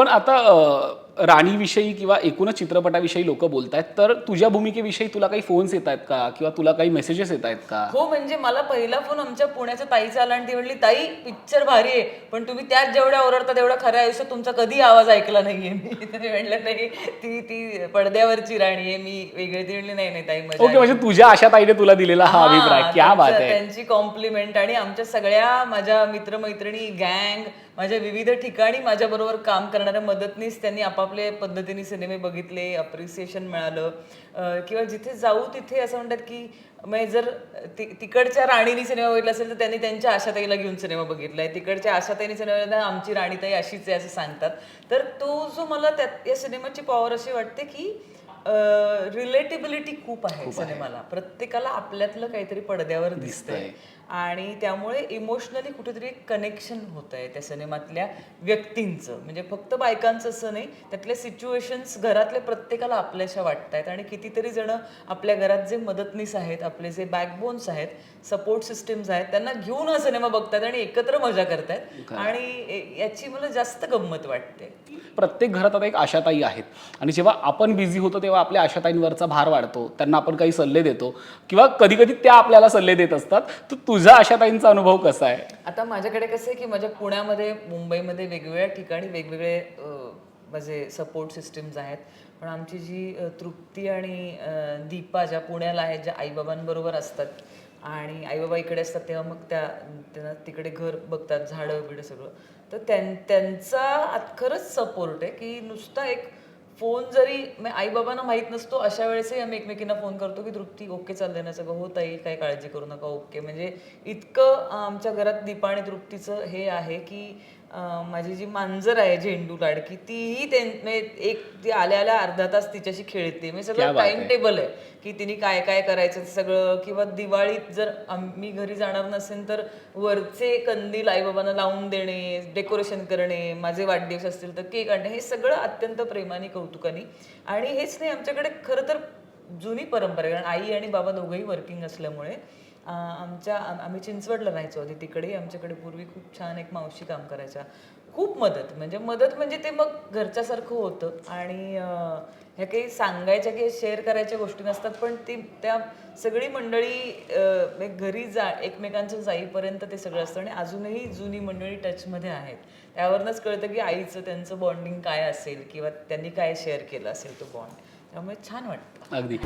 पण आता राणीविषयी किंवा एकूणच चित्रपटाविषयी लोक बोलतायत तर तुझ्या भूमिकेविषयी तुला काही फोन्स येत आहेत का? किंवा तुला काही मेसेजेस येत आहेत का? हो म्हणजे मला पहिला फोन आमच्या पुण्याच्या ताईचा आला आणि ती म्हणली ताई पिक्चर भारी आहे पण तुम्ही त्याच जेवढ्या ओरडता तेवढा खऱ्या आयुष्यात तुमचा कधी आवाज ऐकला नाहीये. मी तर म्हणलं नाही ती ती पडद्यावरची राणी आहे मी वेगळी. ती म्हणली नाही नाही ताई मजा ओके म्हणजे तुझ्या आशा ताईने तुला दिलेला हा अभिप्राय क्या बात त्यांचं- आहे. त्यांची कॉम्प्लिमेंट आणि आमच्या सगळ्या माझ्या मित्रमैत्रिणी गँग माझ्या विविध ठिकाणी माझ्या बरोबर काम करणाऱ्या मदतनीस त्यांनी आपापल्या पद्धतीने सिनेमे बघितले अप्रिसिएशन मिळालं. किंवा जिथे जाऊ तिथे असं म्हणतात की म्हणजे जर ति- तिकडच्या राणीनी सिनेमा बघितला असेल तर त्यांनी त्यांच्या आशाताईला घेऊन सिनेमा बघितला आहे तिकडच्या आशाताईने सिनेमा बघितला, आमची राणीताई अशीच आहे असं सांगतात. तर तो जो मला त्यात या सिनेमाची पॉवर अशी वाटते की रिलेटेबिलिटी खूप आहे सिनेमाला. प्रत्येकाला आपल्यातलं काहीतरी पडद्यावर दिसतंय. आणि त्यामुळे इमोशनली कुठेतरी कनेक्शन होत आहे त्या सिनेमातल्या व्यक्तींचं. म्हणजे फक्त बायकांचं असं नाही त्यातल्या सिच्युएशन्स घरातल्या प्रत्येकाला आपल्याशा वाटत आहेत आणि कितीतरी जण आपल्या घरात जे मदतनीस आहेत आपले जे बॅकबोन्स आहेत सपोर्ट सिस्टम्स आहेत त्यांना घेऊन हा सिनेमा बघतात आणि एकत्र मजा करतायत. आणि याची मला जास्त गंमत वाटते. प्रत्येक घरात आता एक आशाताई आहेत. आणि जेव्हा आपण बिझी होतो तेव्हा आपल्या आशाताईंवरचा भार वाढतो त्यांना आपण काही सल्ले देतो किंवा कधी कधी त्या आपल्याला सल्ले देत असतात तर तुझा आशाताईंचा अनुभव कसा आहे? आता माझ्याकडे कसं आहे की माझ्या पुण्यामध्ये मुंबईमध्ये वेगवेगळ्या ठिकाणी वेगवेगळे अं, माझे सपोर्ट सिस्टम्स आहेत. पण आमची जी अं, तृप्ती आणि अं, दीपा ज्या पुण्याला आहेत ज्या आईबाबांबरोबर असतात आणि आईबाबा इकडे असतात तेव्हा मग त्या त्यांना तिकडे घर बघतात झाडं बिडं सगळं. तर त्यां त्यांचा आत- खरंच सपोर्ट आहे की नुसता एक फोन जरी म्हणजे आई बाबांना माहीत नसतो अशा वेळेसही आम्ही एकमेकींना फोन करतो की तृप्ती ओके चाललंय ना सगळं होत आहे काही काळजी करू नका ओके. म्हणजे इतकं आमच्या घरात दीपा आणि तृप्तीचं हे आहे की माझी जी मांजर आहे झेंडू लाडकी तीही त्यां म्हणजे एक ती आल्या आल्या अर्धा तास तिच्याशी खेळते. म्हणजे सगळं टाइम टेबल आहे. की तिने काय काय करायचं सगळं. किंवा दिवाळीत जर आम्ही घरी जाणार नसेल तर वरचे कंदील आईबाबांना लावून देणे डेकोरेशन करणे माझे वाढदिवस असतील तर केक आणणे हे सगळं अत्यंत प्रेमाने कौतुकाने. आणि हेच नाही आमच्याकडे खरं तर जुनी परंपरा आहे कारण आई आणि बाबा दोघंही वर्किंग असल्यामुळे. आमच्या आम- आम्ही चिंचवडला राहायचो आधी तिकडे. आमच्याकडे पूर्वी खूप छान एक मावशी काम करायच्या. खूप मदत. म्हणजे मदत म्हणजे ते मग घरच्यासारखं होतं. आणि ह्या काही सांगायच्या काही शेअर करायच्या गोष्टी नसतात पण ती त्या सगळी मंडळी घरी जा एकमेकांचं जाईपर्यंत ते सगळं असतं. आणि अजूनही जुनी मंडळी टचमध्ये आहेत. त्यावरनंच कळतं की आईचं त्यांचं बॉन्डिंग काय असेल किंवा त्यांनी काय शेअर केलं असेल तो बॉन्ड. त्यामुळे छान वाटतं. अगदी.